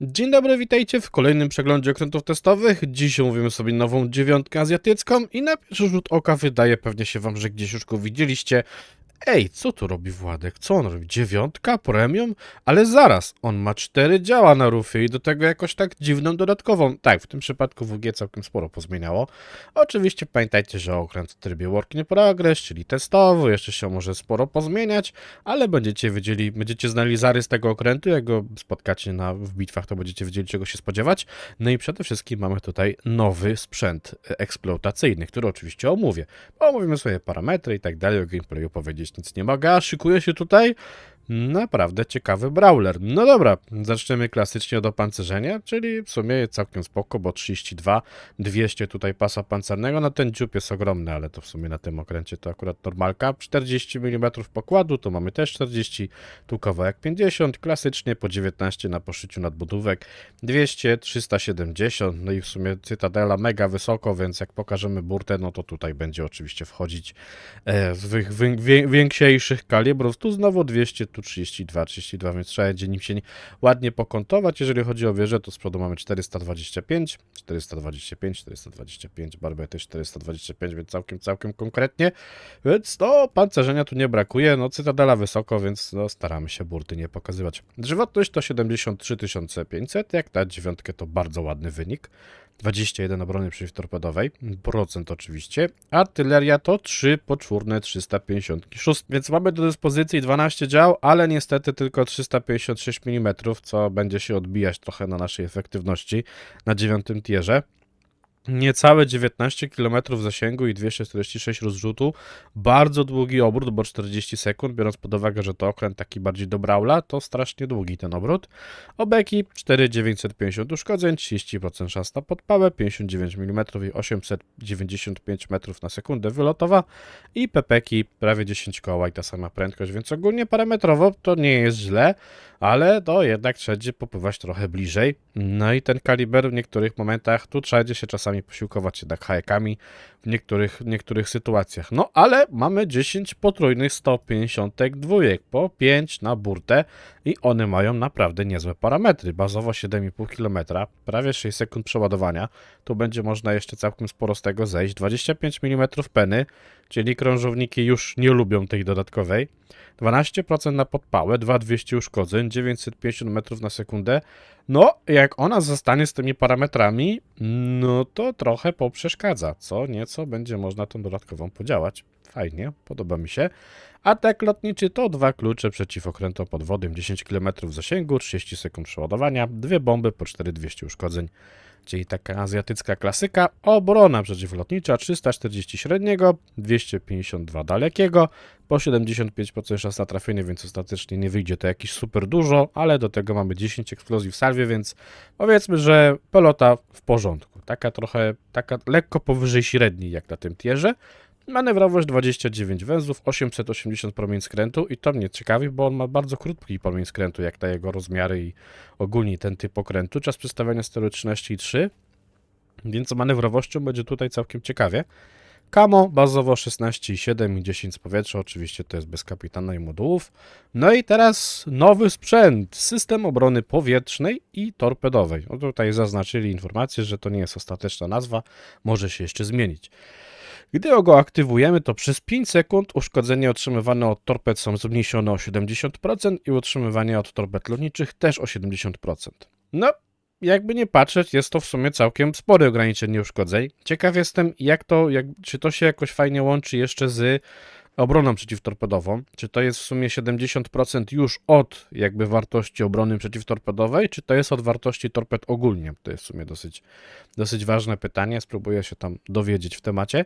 Dzień dobry, witajcie w kolejnym przeglądzie okrętów testowych. Dziś omówimy sobie nową dziewiątkę azjatycką i na pierwszy rzut oka wydaje pewnie się wam, że gdzieś już go widzieliście. Ej, co tu robi Władek? Co on robi? Dziewiątka? Premium? Ale zaraz, on ma cztery działa na rufie i do tego jakoś tak dziwną dodatkową. Tak, w tym przypadku WG całkiem sporo pozmieniało. Oczywiście pamiętajcie, że okręt w trybie Work in Progress, czyli testowy, jeszcze się może sporo pozmieniać, ale będziecie wiedzieli, będziecie znali zarys tego okrętu, jak go spotkacie na, w bitwach, to będziecie wiedzieli czego się spodziewać. No i przede wszystkim mamy tutaj nowy sprzęt e, eksploatacyjny, który oczywiście omówię. Omówimy sobie parametry i tak dalej, o gameplayu powiedzieć nic nie mogę, a szykuje się tutaj naprawdę ciekawy brawler. No dobra, zaczniemy klasycznie od opancerzenia, czyli w sumie całkiem spoko, bo 32, 200 tutaj pasa pancernego, no ten dziób jest ogromny, ale to w sumie na tym okręcie to akurat normalka. 40 mm pokładu, tu mamy też 40, tu kawałek 50, klasycznie po 19 na poszyciu nadbudówek, 200, 370, no i w sumie Cytadela mega wysoko, więc jak pokażemy burtę, no to tutaj będzie oczywiście wchodzić e, z wie, większych kalibrów, tu znowu 200, tu 32, 32, więc trzeba będzie nim się nie- ładnie pokontować. Jeżeli chodzi o wieżę, to z przodu mamy 425, 425, 425, barbę też 425, więc całkiem, całkiem konkretnie. Więc no, pancerzenia tu nie brakuje, no cytadela wysoko, więc no, staramy się burty nie pokazywać. Żywotność to 73 500, jak na dziewiątkę to bardzo ładny wynik. 21 obrony przeciwtorpedowej, procent oczywiście. Artyleria to 3 poczwórne 356, więc mamy do dyspozycji 12 dział, ale niestety tylko 356 mm, co będzie się odbijać trochę na naszej efektywności na dziewiątym tierze. Niecałe 19 km zasięgu i 246 rozrzutu. Bardzo długi obrót, bo 40 sekund, biorąc pod uwagę, że to okręt taki bardziej do Brawla, to strasznie długi ten obrót. Obeki 4950 uszkodzeń, 30% szans na podpałę, 59 mm i 895 metrów na sekundę wylotowa i pepeki prawie 10 koła i ta sama prędkość, więc ogólnie parametrowo to nie jest źle, ale to jednak trzeba popływać trochę bliżej. No i ten kaliber w niektórych momentach, tu trzeba będzie się czasami posiłkować jednak hajekami w niektórych, niektórych sytuacjach. No ale mamy 10 potrójnych 152 po 5 na burtę i one mają naprawdę niezłe parametry. Bazowo 7,5 km, prawie 6 sekund przeładowania. Tu będzie można jeszcze całkiem sporo z tego zejść. 25 mm peny, czyli krążowniki już nie lubią tej dodatkowej. 12% na podpałę, 2200 uszkodzeń, 950 metrów na sekundę. No, jak ona zostanie z tymi parametrami, no to trochę poprzeszkadza, co nieco będzie można tą dodatkową podziałać. Fajnie, podoba mi się. Atak lotniczy to dwa klucze przeciw okrętom podwodnym, 10 km zasięgu, 30 sekund przeładowania, dwie bomby po 4200 uszkodzeń. Czyli taka azjatycka klasyka. Obrona przeciwlotnicza 340 średniego, 252 dalekiego, po 75% szans na trafienie, więc ostatecznie nie wyjdzie to jakiś super dużo, ale do tego mamy 10 eksplozji w salwie, więc powiedzmy, że pelota w porządku. Taka trochę, taka lekko powyżej średniej jak na tym tierze. Manewrowość 29 węzłów, 880 promień skrętu i to mnie ciekawi, bo on ma bardzo krótki promień skrętu, jak na jego rozmiary i ogólnie ten typ okrętu. Czas przestawiania steru 13,3, więc z manewrowością będzie tutaj całkiem ciekawie. Kamo bazowo 16,7 i 10 z powietrza, oczywiście to jest bez kapitana i modułów. No i teraz nowy sprzęt, system obrony powietrznej i torpedowej. No tutaj zaznaczyli informację, że to nie jest ostateczna nazwa, może się jeszcze zmienić. Gdy go aktywujemy, to przez 5 sekund uszkodzenia otrzymywane od torped są zmniejszone o 70% i utrzymywanie od torped lotniczych też o 70%. No, jakby nie patrzeć, jest to w sumie całkiem spore ograniczenie uszkodzeń. Ciekaw jestem, jak to, jak, czy to się jakoś fajnie łączy jeszcze z obroną przeciwtorpedową. Czy to jest w sumie 70% już od jakby wartości obrony przeciwtorpedowej, czy to jest od wartości torped ogólnie? To jest w sumie dosyć, dosyć ważne pytanie. Spróbuję się tam dowiedzieć w temacie.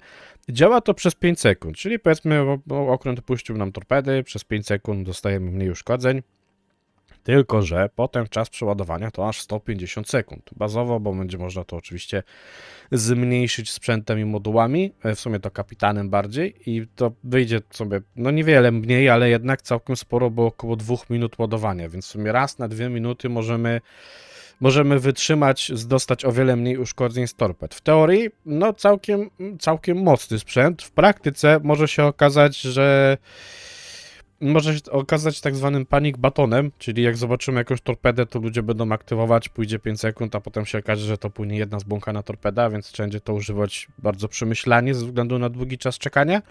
Działa to przez 5 sekund, czyli powiedzmy, okręt puścił nam torpedy, przez 5 sekund dostajemy mniej uszkodzeń. Tylko, że potem czas przeładowania to aż 150 sekund. Bazowo, bo będzie można to oczywiście zmniejszyć sprzętem i modułami, e, w sumie to kapitanem bardziej i to wyjdzie sobie, no niewiele mniej, ale jednak całkiem sporo, bo około 2 minut ładowania, więc w sumie raz na 2 minuty możemy możemy wytrzymać, dostać o wiele mniej uszkodzeń z torped. W teorii, no całkiem, całkiem mocny sprzęt. W praktyce może się okazać, że może się okazać tak zwanym panic batonem, czyli jak zobaczymy jakąś torpedę, to ludzie będą aktywować, pójdzie 5 sekund, a potem się okaże, że to płynie jedna zbłąkana torpeda, więc trzeba będzie to używać bardzo przemyślanie ze względu na długi czas czekania.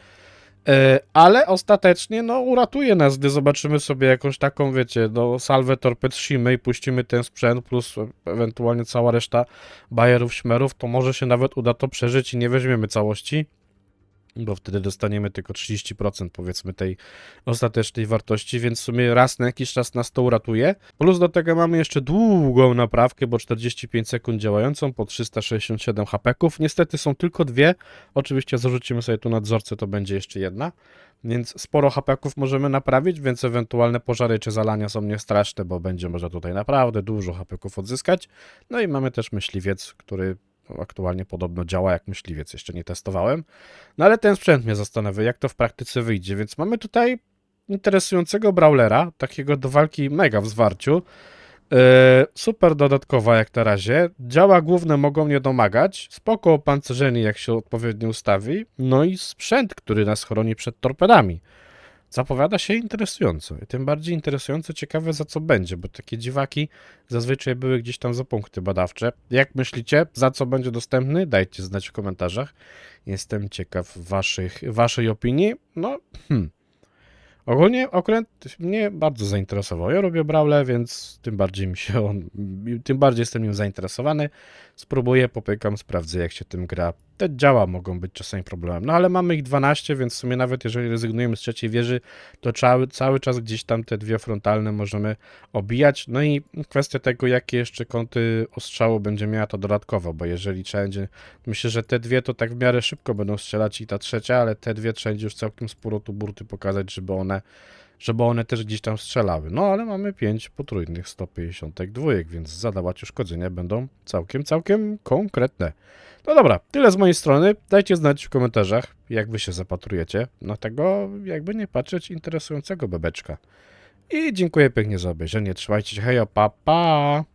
E, Ale ostatecznie, no, uratuje nas, gdy zobaczymy sobie jakąś taką, wiecie, no, salwę torped Shimy i puścimy ten sprzęt, plus ewentualnie cała reszta bajerów, śmerów, to może się nawet uda to przeżyć i nie weźmiemy całości, bo wtedy dostaniemy tylko 30% powiedzmy tej ostatecznej wartości, więc w sumie raz na jakiś czas nas to uratuje. Plus do tego mamy jeszcze długą naprawkę, bo 45 sekund działającą po 367 hapeków. Niestety są tylko dwie. Oczywiście zarzucimy sobie tu nadzorcę, to będzie jeszcze jedna. Więc sporo hapeków możemy naprawić, więc ewentualne pożary czy zalania są niestraszne, bo będzie można tutaj naprawdę dużo hapeków odzyskać. No i mamy też myśliwiec, który aktualnie podobno działa jak myśliwiec, jeszcze nie testowałem. No ale ten sprzęt mnie zastanawia, jak to w praktyce wyjdzie, więc mamy tutaj interesującego brawlera, takiego do walki mega w zwarciu. E, super dodatkowa jak na razie. Działa główne mogą nie domagać. Spoko opancerzenie jak się odpowiednio ustawi. No i sprzęt, który nas chroni przed torpedami. Zapowiada się interesująco. I tym bardziej interesująco ciekawe za co będzie, bo takie dziwaki zazwyczaj były gdzieś tam za punkty badawcze. Jak myślicie, za co będzie dostępny? Dajcie znać w komentarzach. Jestem ciekaw waszych, waszej opinii. No, hmm. Ogólnie okręt mnie bardzo zainteresował. Ja robię brawle, więc tym bardziej mi się on, tym bardziej jestem nim zainteresowany. Spróbuję, popykam, sprawdzę jak się tym gra. Te działa mogą być czasami problemem, no ale mamy ich 12, więc w sumie nawet jeżeli rezygnujemy z trzeciej wieży, to cały, cały czas gdzieś tam te dwie frontalne możemy obijać. No i kwestia tego, jakie jeszcze kąty ostrzału będzie miała to dodatkowo, bo jeżeli trzeba będzie, myślę, że te dwie to tak w miarę szybko będą strzelać i ta trzecia, ale te dwie trzeba będzie już całkiem sporo tu burty pokazać, żeby one żeby one też gdzieś tam strzelały. No ale mamy 5 potrójnych 152, więc zadawać uszkodzenia będą całkiem, całkiem konkretne. No dobra, tyle z mojej strony. Dajcie znać w komentarzach, jak wy się zapatrujecie na tego, jakby nie patrzeć, interesującego bebeczka. I dziękuję pięknie za obejrzenie. Trzymajcie się, hejo, pa, pa!